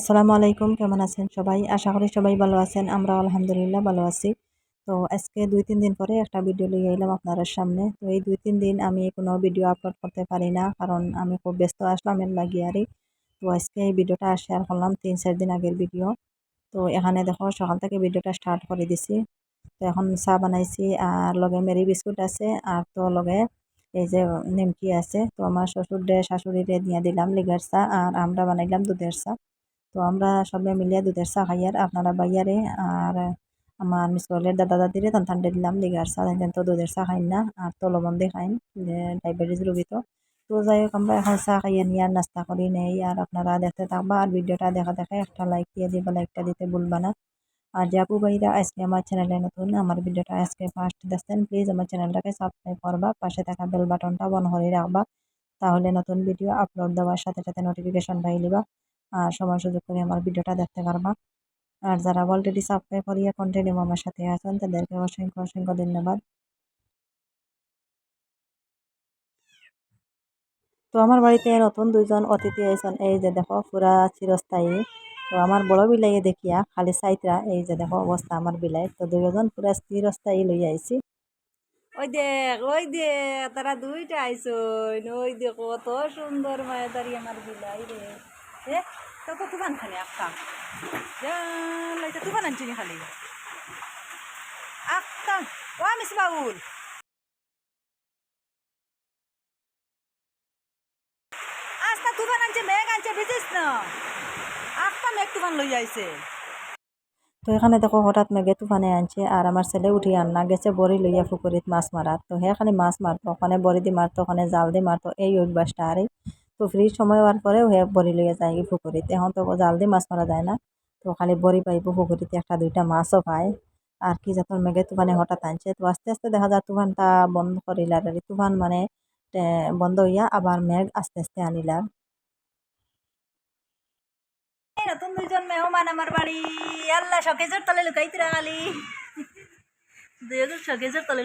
আসসালামু আলাইকুম, কেমন আছেন সবাই? আশা করি সবাই ভালো আছেন আমরা আলহামদুলিল্লাহ ভালো আছি। তো আজকে দুই তিন দিন পরে একটা ভিডিও লিয়ে এলাম আপনাদের সামনে। তো এই দুই তিন দিন আমি কোনো ভিডিও আপলোড করতে পারি না, কারণ আমি খুব ব্যস্ত আসলাম এর লাগিয়ে আরই তো আজকে এই ভিডিওটা শেয়ার করলাম তিন চার দিন আগের ভিডিও তো এখানে দেখো সকাল থেকে ভিডিওটা স্টার্ট করে দিছি। তো এখন চা বানাইছি আর লগে মেরি বিস্কুট আছে আর তো লগে এই যে নিমকি আছে। তো আমার শ্বশুর ডে শাশুড়িরে দিয়ে দিলাম লিগার চা আর আমরা বানাইলাম দুধের চা। তো আমরা সবাই মিলিয়ে দুধের চা খাই আর আপনারা বাইয়ারে আর আমার মিসকলের দাদা দাদিরে তান ঠান্ডা দিলাম, লিগার চা তাই তো দুধের চা খাইন না আর তো লবণ দিয়ে খাইন ডায়াবেটিস রোগী তো। তো যাই হোক, আমরা এখন চা খাইয়ে নিয়ে আর নাস্তা করি নেই আর আপনারা দেখতে থাকবা আর ভিডিওটা দেখা দেখে একটা লাইক দিয়ে দিবা লাইকটা দিতে ভুলবা না। আর জাপু ভাইরা, আজকে আমার চ্যানেলে নতুন, আমার ভিডিওটা আজকে ফার্স্ট দেখছেন প্লিজ আমার চ্যানেলটাকে সাবস্ক্রাইব করবা, পাশে থাকা বেল বাটনটা বন করে রাখবা। তাহলে নতুন ভিডিও আপলোড দেওয়ার সাথে সাথে নোটিফিকেশন পাই লিবা সময় সুযোগ করে আমার ভিডিওটা দেখতে পারবা। আর যারা অলরেডি সাবস্ক্রাইব করিয়া কন্টিনিউ আমার সাথে আছেন, তাদেরকে অসংখ্য অসংখ্য ধন্যবাদ। তো আমার বাড়িতে নতুন দুইজন অতিথি আইসন এই যে দেখো, পুরা চিরস্থায়ী। তো আমার বড় বিলাইয়ে দেখিয়া খালি সাইতরা, এই যে দেখো অবস্থা আমার বিলাই তো দুইজন পুরা চিরস্থায়ী লই আইছি। ওই দেখ ওই দেখ, তারা দুইটা আইসন ওই দেখ, কত সুন্দর মায়াদারি আমার বিলাই রে আনছে, মেঘ আনছে, বুঝিস না। আক্কা মেঘ তুফান লই আইছে। তো এখানে দেখো, হঠাৎ মেঘে তুফানে আনছে, আর আমার ছেলে উঠি আন্না, গেছে বড়ি লইয়া পুকুরিত মাছ মারাত তো খালি মাছ মারতো, ওখানে বড়ি দি মারতো, ওখানে জাল দি মারতো, এই অভ্যাসটা আরে। তো ফ্রি সময় হওয়ার পরেও হে বড়ি লইয়া যায় পুকুরিত এখন তো জাল দিয়ে মাছ মারা যায় না। তো খালি বড়ি পাইব পুকুরিতে একটা, দুইটা মাছও পায়। আর কি যখন মেঘে তুফানে হঠাৎ আনছে, তো আস্তে আস্তে দেখা যায় তুফানটা বন্ধ করিলার আর তুফান মানে বন্ধ হইয়া আবার মেঘ আস্তে আস্তে আনিলার নতুন দুইজন মেহমান আমার বাড়ি। আল্লাহ শকেজের তলে লুকাইতরা খালি। দুইজন শকেজের তলে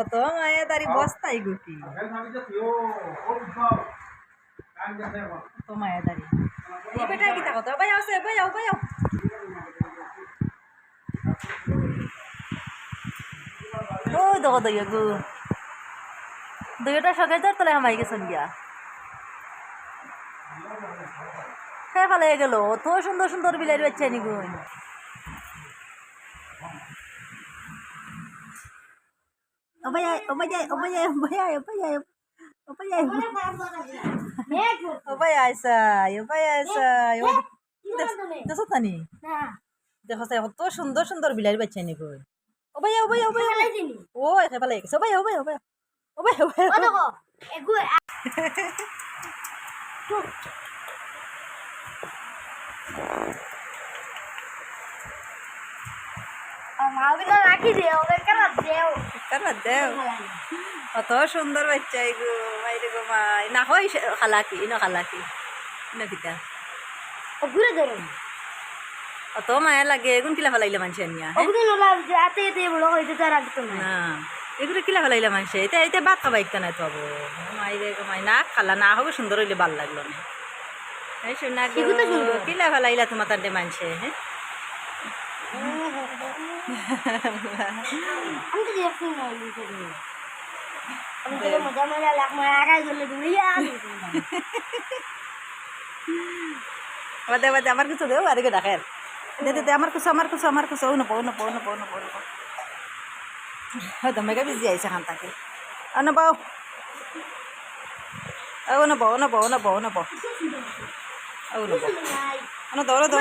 অত মায়া তারি বস্তাই গুটি। মায়া তারি। এই বেটা কি থাকো তো আছে ভাই আও ও দেখো দইয়া গু। দইয়াটা সকাল যার তলে হামাই গেছেন গিয়া। হ্যাঁ ভালো গেল তো সুন্দর সুন্দর বিলাইর বাচ্চা নিগুন Obaya, obaya, obaya, obaya, obaya, obaya. Obaya আইসা, obaya আইসা। দেখো তানি? দেখো তাই কত সুন্দর সুন্দর বিলাইর বাচ্চা নি কই। ওবায়া ওবায়া ওবায়া। ও এখানে ভালো গেছে। ওবায়া ওবায়া ওবায়া। ওবায়া ওবায়া। রাখি দে ওদের কেন দেও। কারা দেও? কত সুন্দর বাচ্চা এগো মাইরে গো মাই। না হয় খালাকি খালাকি কিতা ও ঘুরে ধরো। অত মায়া লাগে এগুন কিলা ফেলাইলে মানুষের নিয়া ওগুলো নোলাম যে আতে এতে বড় হইতে তার রাখতো না এগুলো কিলা ফেলাইলে মানুষে এটা এটা ভাত খাবা একটা নাই তো হব মাইরে গো মাই না খালা না হবে সুন্দর হইলে ভালো লাগল না। এই শোনা। কিলা ফেলাইলা তোমার মানুষে হ্যাঁ আমি তো দেখছি না। আমি তো মজা মজা লাখ মারা আগাই গেলে তুমি বাদে আমার কিছু দেও আর কে ডাকের দে দে দে আমার কিছু আমার কিছু আমার কিছু ও নপো ও নপো ও নপো ও নপো ও নপো। হয়তো মেঘা বিজি আইসে খান তাকে। ও নপাও ও নপো ও নপো ও নপো ও নপো। ও নপো। অন দাও দাও দাও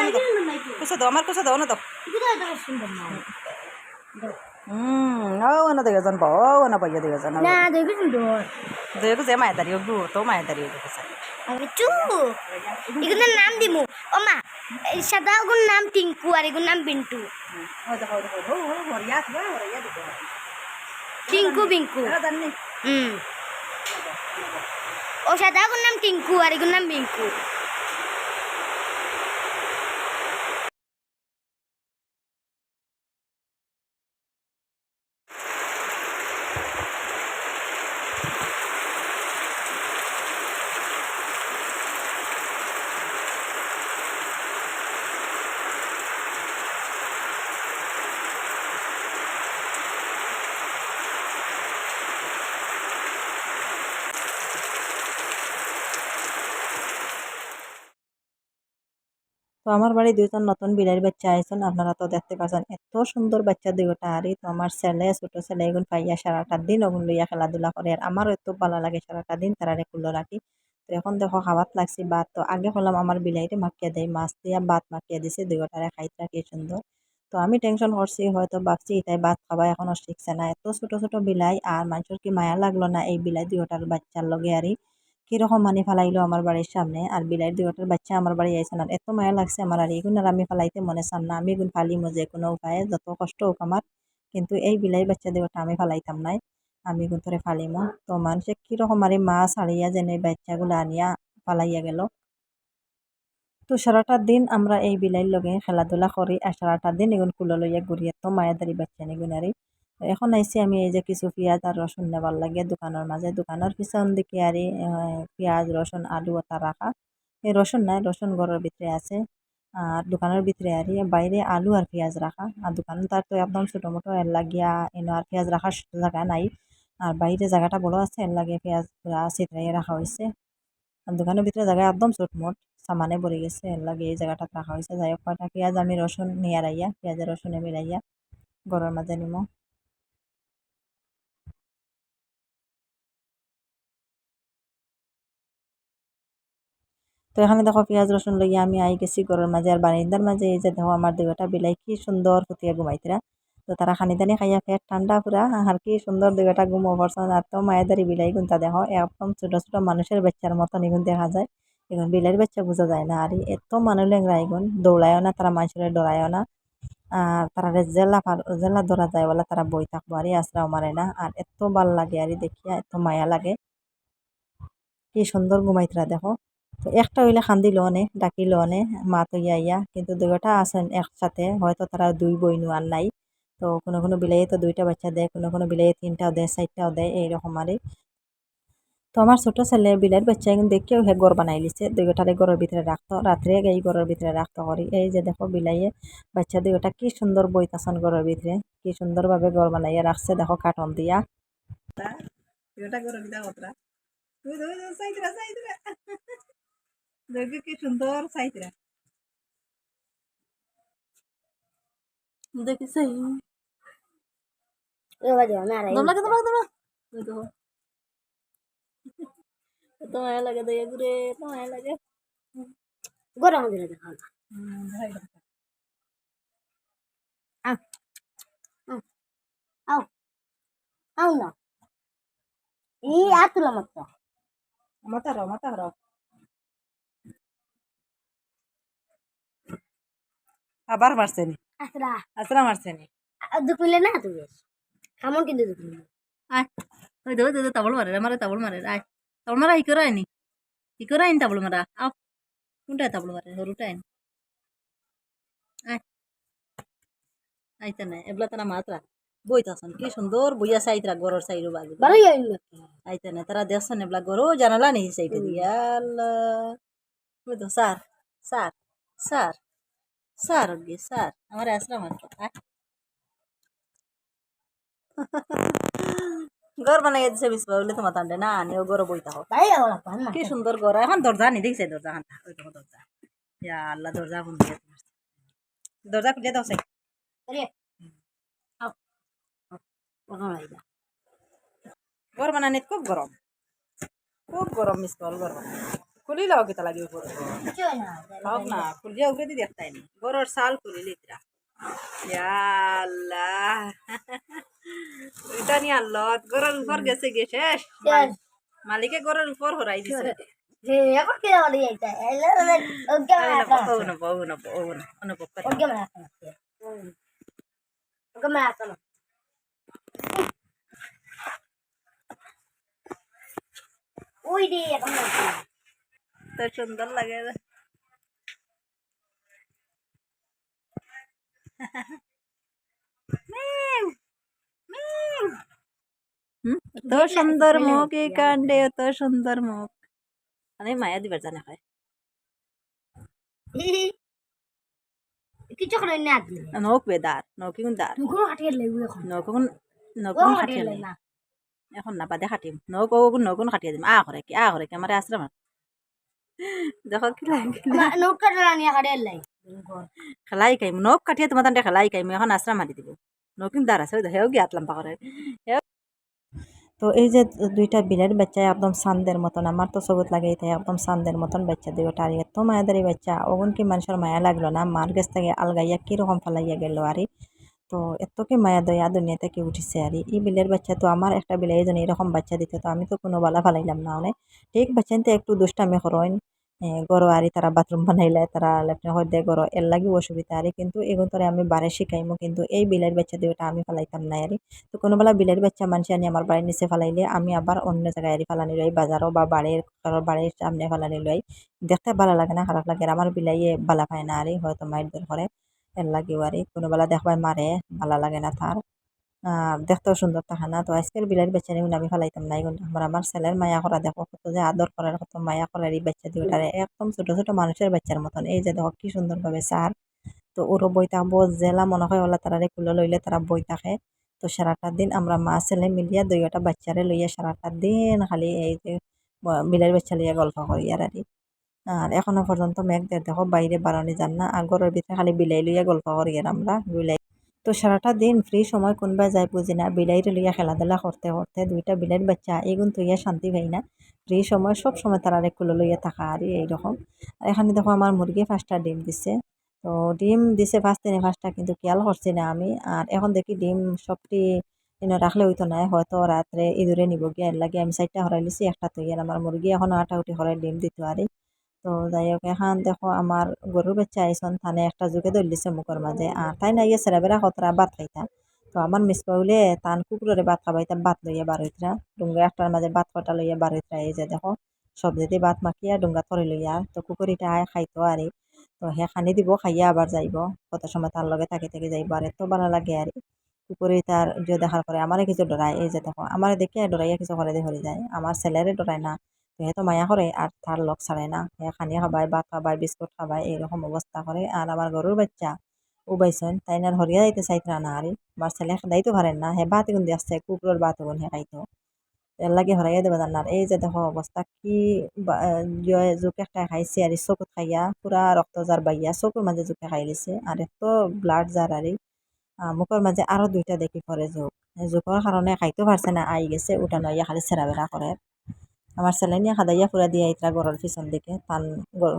কিছু দাও আমার কিছু দাও না দাও দেখে যে দাঁড়িয়ে গু তো দাঁড়িয়ে দেখেছে চু এগুলোর নাম দিমু। ও মা সাদা ওগুলোর নাম টিঙ্কু আর এগুলোর নাম বিন্টু। ও দেখো দেখো ও হরিয়া থাকবে হরিয়া দেখো। টিঙ্কু বিঙ্কু। হুম। ও সাদা ওগুলোর নাম টিঙ্কু আর এগুলোর নাম বিঙ্কু। আমার বাড়ি দুইজন নতুন বিড়াইর বাচ্চা আইছেন, আপনারা তো দেখতে পাচ্ছেন। এত সুন্দর বাচ্চা দুইটা আরই তো আমার ছেলে, ছোট ছেলে, এগুন পাইয়া সারাটা দিন ওগুন লইয়া খেলাধুলা করে। আর আমারও এত ভালো লাগে সারাটা দিন তারারে কুলো রাখি। তো এখন দেখো খাওয়াত লাগছি ভাত। তো আগে হলাম আমার বিলাইরে মাখিয়ে দেয় মাছ দিয়া ভাত মাখিয়ে দিছে দুইটারে খাইতে কি সুন্দর। তো আমি টেনশন করছি, হয়তো ভাবছি এটাই ভাত খাওয়া এখনও শিখছে না। এত ছোট ছোট বিলাই আর মানুষের কি মায়া লাগল না এই বিলাই দুইটার বাচ্চার লগে আরই? কীরকম মানি ফেলাইলো আমার বাড়ির সামনে? আর বিলাই দুইটার বাচ্চা আমার বাড়ি আইসে না। এত মায়া লাগছে আমার, আর আর আমি ফেলাইতে মনে চান না। আমি এগুন ফালিমো যে কোনো উপায়ে, যত কষ্ট হোক আমার। কিন্তু এই বিলাই বাচ্চা দুইটা আমি ফালাইতাম নাই। আমি এগুন ধরে ফালিমো। তো মানুষে কীরকম আর মা ছাড়িয়া যেন এই বাচ্চাগুলো আনিয়া ফালাইয়া গেল। তো সারাটা দিন আমরা এই বিলাইর লগে খেলাধুলা করি, আর সারাটা দিন এগুন কুলো লইয়া ঘুরি। এত মায়াদারি বাচ্চা নিগুনারি এখন আইসি আমি এই যে কিছু পেঁয়াজ আর রসুন নেবার লাগে দোকানের মাঝে। দোকানের পিছন দিকে আর পেঁয়াজ, রসুন, আলু ওটা রাখা এই রসুন নাই, রসুন ঘরের ভিতরে আছে। আর দোকানের ভিতরে আর বাইরে আলু আর পেঁয়াজ রাখা। আর দোকান তার তো একদম ছোটো মোটো, এর লাগিয়া এনে আর পেঁয়াজ রাখার জায়গা নাই। আর বাইরে জায়গাটা বড় আছে, এর লাগে পেঁয়াজ ছিটরাইয়া রাখা হয়েছে আর দোকানের ভিতরে জায়গা একদম ছোটমোট সামানে ভরে গেছে, এর লাগে এই জায়গাটা রাখা হয়েছে যাই হোক, কয়টা পেঁয়াজ আমি রসুন নিয়ে রাইয়া পেঁয়াজের রসুনে মিলাইয়া গরুর মাঝে নিমো। তো এখানে দেখো পেঁয়াজ, রসুন লইয়া আমি আই গেছি ঘরের মাঝে আর বারিন্দার মাঝে। এই যে দেখো আমার দুইটা বিলাই কি সুন্দর ফুটিয়া ঘুমাইতরা। তো তারা খানি দানি খাইয়া পেট ঠান্ডা পুরা, আর কি সুন্দর দুইটা ঘুমো পড়ছেন আর তো মায়েদারি বিলাই গুনতা দেখো, একদম ছোট ছোট মানুষের বাচ্চার মতন এগুন দেখা যায়। এখন বিলাইয়ের বাচ্চা বোঝা যায় না। আর এত মানুষ লেংরা এগুন, দৌড়ায়ও না, তারা মানুষের ডরায়ও না। আর তারা জেলা জেলা ধরা যায় বলে তারা বই থাকব, আর আশ্রাও মারে না। আর এত ভালো লাগে, আর দেখিয়া এত মায়া লাগে। কি সুন্দর ঘুমাইতরা দেখো। একটা হইলে খান্দিল অনে ডাকিল অনে মা তো ইয়া কিন্তু দুইটা আছেন একসাথে, হয়তো তারা দুই বই আর নাই। তো কোনো কোনো বিলাইয়ে তো দুইটা বাচ্চা দেয়, কোনো কোনো বিলাইয়ে তিনটাও দেয়, চারটাও দেয়, এইরকম আরই তো আমার ছোট ছেলে বিলাইয়ের বাচ্চা কিন্তু দেখেও হে গড় বানাই লিছে, দুইটারে ঘরের ভিতরে রাখতো, রাত্রে এই ঘরের ভিতরে রাখতো করি। এই যে দেখো বিলাইয়ে, বাচ্চা দুইটা কি সুন্দর বইতাছন ঘরের ভিতরে, কি সুন্দরভাবে ঘর বানাইয়া রাখছে, দেখো কার্টন দিয়া। দুইটা ভিতরে কতরা দুই দুই দুই সাইদরা সাইদরা দেখবি কি সুন্দর সাইদরা দেখিস এবার যাও না রে দমলা দমলা দমলা ওই দেখো এত মায়া লাগে দয়া ঘুরে এত মায়া লাগে গরম দিলে দেখো না আও আও না এই আতুলা মত মাথা রাও আবার মারছেনি। আসরা। আসরা মারছেনি। দুকুলে না তুই কেমন কিন্তু দুকুলে আয়। ওই দে ওই দে তাবল মারে মারে তাবল মারে আয়। তাবল মারা ই করে আইনি ই করে আইনি তাবল মারা। আও। কোনটা তাবল মারে? হরুটা আইনি আয়। আইতা নাই এবলা তারা মাত্রা। বইতাছন কি সুন্দর বইয়া সাইতরা গরর সাইরো বাজু। ভালোই হইল আইতা নাই তারা দেখছেন এবলা গরো জানালা নেই সাইটে দিয়া। আল্লাহ। তো স্যার স্যার স্যার। স্যার আমার আসরা মাত্র আয় ঘর বানাই দিছে বিসবা বলে তোমার তান্ডে না আনিও ঘর বইতা হোক কি সুন্দর ঘর এখন দরজা নি দেখছে দরজা হান্তা ওই দেখো দরজা ইয়া আল্লাহ দরজা দিয়ে দরজা খুলে দাও সাই ঘর বানানি খুব গরম খুব গরম মিস কল গরম খুলি লাও কেতা লাগে উপর হোক না খুলিয়া দিয়ে দেখতাই নি। গরর সাল খুলি লিতরা আল্লাহ। এটা নি আল্লাহ গরর উপর গেছে গে শেষ। মালিকে গরর উপর হরাই দিছে। ওই দে এখন তো সুন্দর লাগে তো সুন্দর মুখ এই কাণ্ডে তো সুন্দর মুখ। আমি মায়া দিবার জানে হয়। কিছু করে না দিলে নৌক বেদার নৌকি দার হাটিয়ে এখন। নৌকুন হাটিয়ে লে এখন না বাদে খাটিম নৌকো নৌকুন খাটিয়ে দিম। আ করে কি আ করে কি আমার আশ্রম দেখো কি খেলাই খাইম নখ কাটিয়ে তোমার তান্ডে খেলাই খাইম এখন আশ্রা মারি দিব নকিন দার আছে হেও গিয়ে আতলাম পাকড়ে তো এই যে দুইটা বিলের বাচ্চা একদম সান্দের মতন আমার তো সবুত লাগে তাই একদম সান্দের মতন বাচ্চা দুইটা আর এত মায়াদারি বাচ্চা ওগুন কি মানুষের মায়া লাগল না মার গেছ থেকে আলগাইয়া কীরকম ফালাইয়া গেল আরে তো এত কি মায়া দয়া দুনিয়া থেকে উঠিছে আর এই বিলের বাচ্চা তো আমার একটা বিলাই যেন এরকম বাচ্চা দিত, তো আমি তো কোনো বালা ফালাইলাম না অনেক ঠিক বাচ্চা বাচ্চাতে একটু দুষ্টামি করেন গরো আরি তারা বাথরুম বানাইলে, তারা লেফটে হইতে গরো, এর লাগি অসুবিধা আরে। কিন্তু এগুন তোরে আমি বারে শিখাইমো, কিন্তু এই বিলের বাচ্চা দুইটা আমি ফালাইতাম না আরে। তো কোনোবেলা বিলের বাচ্চা মানুষ আনি আমার বাড়ির নিচে ফালাইলে, আমি আবার অন্য জায়গায় আরি ফালানি লই, বাজারও বা বাড়ির কারোর বাড়ির সামনে ফালানি লই। দেখতে ভালো লাগে না, খারাপ লাগে আমার বিলাইয়ে বালা পায় না আরে, হয়তো মায়ের দর করে। এর লাগেও আরে কোনোবেলা দেখবাই মারে, ভালো লাগে না তার। দেখতেও সুন্দর থাকে না, তো আজকের বিলাইয়ের বাচ্চা নিয়ে আমি ফালাইতাম না। এগুলো আমার আমার ছেলের মায়া করা দেখো, কত যে আদর করার কত মায়া করার এই বাচ্চা দুইটারে একদম ছোট ছোট মানুষের বাচ্চার মতন। এই যে দেখো, কি সুন্দরভাবে সার। তো ওরও বই থাকব, জেলা মনে হয় ওলা তারা কুলো লইলে তারা বই থাকে। তো সারাটা দিন আমরা মা ছেলে মিলিয়া দুইটা বাচ্চারে লইয়া সারাটা দিন খালি এই যে বিলাইয়ের বাচ্চা লইয়া গল্প করি আর আর আর এখনও পর্যন্ত মেঘদের দেখো বাইরে বাড়ানি যান না। আগরের ভিতরে খালি বিলাই লইয়া গল্প করি আর আমরা, বিলাই। তো সারাটা দিন ফ্রি সময় কোনবা যায় বুঝি না বিলাইরে লইয়া খেলাধুলা করতে করতে দুইটা বিলাইয়ের বাচ্চা, এগুন তুইয়া শান্তি পাই না। ফ্রি সময় সব সময় তারা কুলো লইয়া থাকা আর এইরকম আর এখানে দেখো আমার মুরগি পাঁচটা ডিম দিছে। তো ডিম দিছে ফার্স্ট দিনে ফার্স্টটা কিন্তু খেয়াল করছি না আমি। আর এখন দেখি ডিম সবটি রাখলে হইতো না, হয়তো রাত্রে ইঁদুরে নিব গিয়ে, এর লাগে আমি সাইডটা হরাই লিছি একটা তুই আর আমার মুরগি এখন আটা উঠি হরাই ডিম দিত আরে। তো যাই হোক এখন দেখো আমার গরুর বাচ্চা আইসন থানে একটা যুগে ধরলিছে মুখের মাঝে আর তাই না ইয়ে বেড়া কতরা ভাত খাইতা। তো আমার মিস পাউলে তান কুকুরের ভাত খাবাইতা ভাত লইয়া বার হইতরা ডুঙ্গা একটার মাঝে ভাত কটা লইয়া বার হইতরা এই যে দেখো সব যদি ভাত মাখিয়া ডুঙ্গা থরে লইয়া তো কুকুরিটা খাইতো আরে তো হে খানি দিব, খাইয়া আবার যাইব। কত সময় তার লগে থাকি থাকি যাইব আর এত ভালো লাগে আর কুকুরে তার যে দেখার পরে আমারে কিছু ডরায় এই যে দেখো আমারে দেখে ডরাইয়া কিছু করে হয়ে যায়। আমার ছেলেরে ডরায় না। তো মায়া করে, আর তার লগ ছাড়ে না। হে খানি খাবাই ভাত খাবাই বিস্কুট খাবাই এরকম অবস্থা করে। আর আমার গরুর বাচ্চা উবাইছেন তাই না হরিয়া যাইতে চাইতরা না আরে আমার ছেলে খাইতে পারেন না। হে বাত গুন দিয়ে আসছে, কুকুরের ভাত গুন হে খাইতো। এর লাগে হরাইয়া দেবে জানার এই যে দেখো অবস্থা, কি জোকে একটা খাইছে, আর চকুত খাইয়া পুরা রক্ত জার বাইয়া চকুর মাঝে জোকে খাই লিছে আর এত ব্লাড জার আর। মুখের মাঝে আরও দুইটা দেখি পরে জোক। জোকর কারণে খাইতে পারছে না, আই গেছে উঠা নইয়া খালি সেরা বেড়া করে আমার ছেলে নিয়ে খাদাইয়া পুরা দিয়া ইতরা গরুর পিছন দিকে তান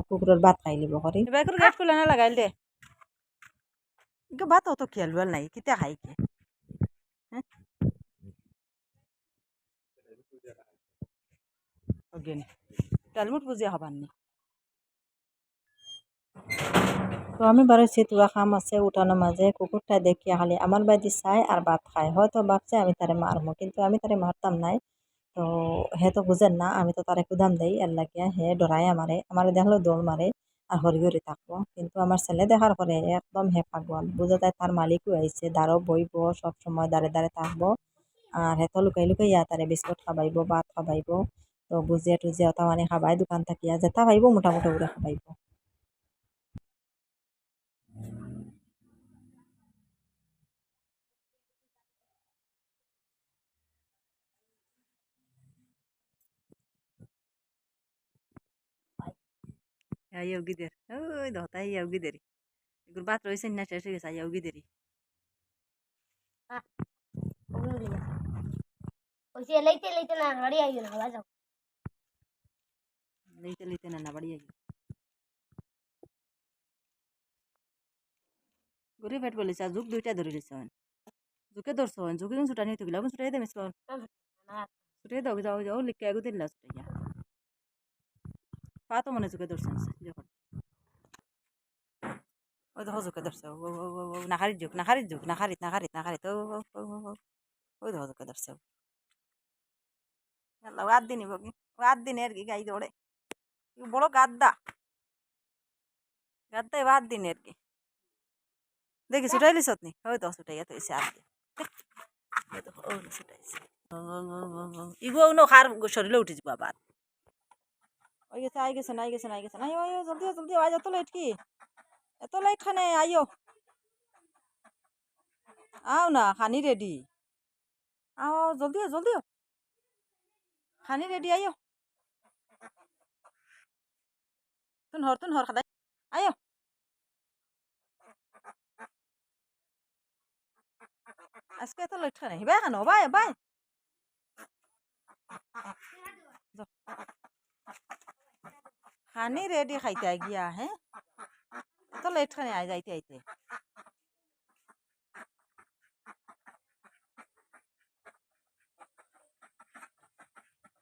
কুকুরের ভাত খাই লিব করি। বাইকের গেট খুলে না লাগাইল দে। ভাত অত খেয়াল নাই কিতা খাই কে। অজ্ঞানী ডালমুট বুঝিয়া হবার নি তো আমি বারোছি তুয়া খাম আছে উঠানোর মাঝে কুকুরটা দেখিয়া খালি আমার বাদি চাই আর ভাত খায়। হয়তো ভাবছে আমি তারে মারমো কিন্তু আমি তারে মারতাম নাই। তো হে তো বুঝেন না, আমি তো তারে কুদাম দেই লাগিয়া হে ডরাই আমারে আমারে দেখলেও দৌড় মারে আর হরি হরি থাকব। কিন্তু আমার ছেলে দেখার পরে একদম হে পাগল, বুঝা যায় তার মালিকও আইছে দাঁড়ো বইব, সব সময় দাঁড়ে দাঁড়ে থাকব আর হেতো লুকাই লুকাইয়া তারে বিস্কুট খাবাইব, ভাত খাবাইব। তো বুঝিয়া টুজিয়া ওটা মানে খাবাই দোকান থাকিয়া যেটা পাইব মোটামুটি করে খাবাইব। Ayaw gider oy do tay ayaw gideri igur bat roise na শেষ হয়ে গেছে ayaw gideri ওইসে লাইতে লাইতে না গাড়ি আইও না যাও লইতে লইতে না না বাড়ি আই গরি পেট বলিছে যুগ দুইটা ধরে লিছ যুকে ধরছ যুগে কিন্তু ছুটা নিয়ে গেলাম ছুটাই দে মিস কর ছুটাই দাও যাও যাও লিখে আগু দিলা ছুটাইয়া পা তো মনে যুগে ধরছেন যখন। ওই দেখো যুগে ধরছে নাখারিত যুগ নাখারিত যুগ নাখারিত নাখারিত নাখারিত ওই দেখো যুগে ধরছে আল্লাহ আদ দিনই বকি আদ দিনে আর কি গাই দৌড়ে। বড় গাদ্দা। গাদ্দা এবার আদ দিনে আর কি। দেখি ছুটাই লিস নি ওই তো ছুটাইয়া তো এসে আর দি ছুটাইছে। ইগো নো, খার শরীরে উঠে যাব আবার ওই গেছে আই গেছে নাই গেছে নাই গেছে নাই ওই জলদি জলদি আজ এত লেট কি? এত লেট খানে আইও আও না খানি রেডি। আও জলদি জলদি খানি রেডি আইও তুন হর তুন হর খাদাই আয়ো আজকে এত লেট খানে হিবা খানো, বাই বাই। খানি রেডি খাইতে আই গিয়া হ্যাঁ এত লেট খানে আই যাইতে আইতে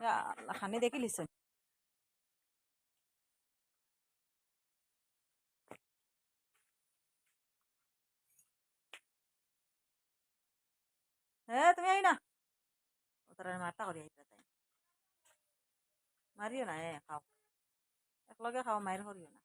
ইয়া আল্লাহ, খানি দেখি লিসন হ্যাঁ তুমি আই না ওতারা মারতা করি আইতা তাই মারিও না এ খাও একলগে খাও মায়ের করিও না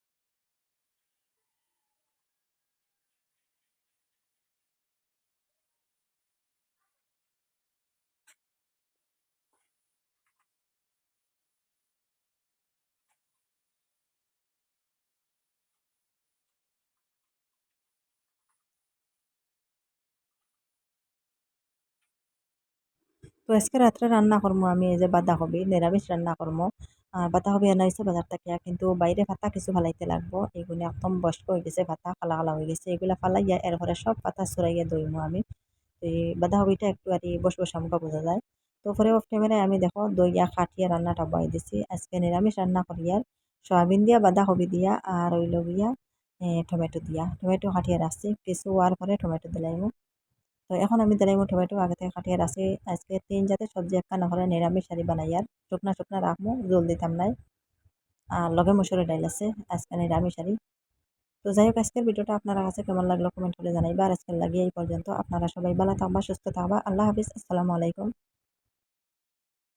তো আজকে রাত্রে রান্না করব আমি এই যে বাঁধাকপি, নিরামিষ রান্না করব আর বাঁধাকপি আনা হয়েছে বাজার থেকে। কিন্তু বাইরে পাতা কিছু ফালাইতে লাগবো। এগুলো একদম বয়স্ক হয়ে গেছে পাতা ফালা ফালা হয়ে গেছে। এগুলা ফালাইয়া এরপরে সব পাতা ছড়াইয়া দইমু আমি। তো এই বাঁধাকপিটা একটু আর বস বস আমাকে বোঝা যায়। তো পরে অফ ক্যামেরায় আমি দেখো দইয়া খাটিয়া রান্নাটা বয়ে দিছি। আজকে নিরামিষ রান্না করি আর সয়াবিন দিয়া বাঁধাকপি দিয়া আর ওইল গিয়া টমেটো দিয়া। টমেটো কাটিয়ে রাখছি কিছু হওয়ার পরে টমেটো দিলাইমু তো এখন আমি দিলাইমু টমেটো আগে থেকে কাটিয়ে রাখছি। আজকে তিন জাতের সবজি একটা না হলে নিরামিষ শাড়ি বানাই। আর শুকনা শুকনা রাখব, জল দিতাম নাই। আর লগে মসুরের ডাইল আছে, আজকে নিরামিষ শাড়ি তো যাই হোক, আজকের ভিডিওটা আপনারা কাছে কেমন লাগল কমেন্ট করে জানাইবা। আর আজকের লাগিয়ে এই পর্যন্ত। আপনারা সবাই ভালো থাকবা, সুস্থ থাকবা। আল্লাহ হাফিজ, আসসালামু আলাইকুম।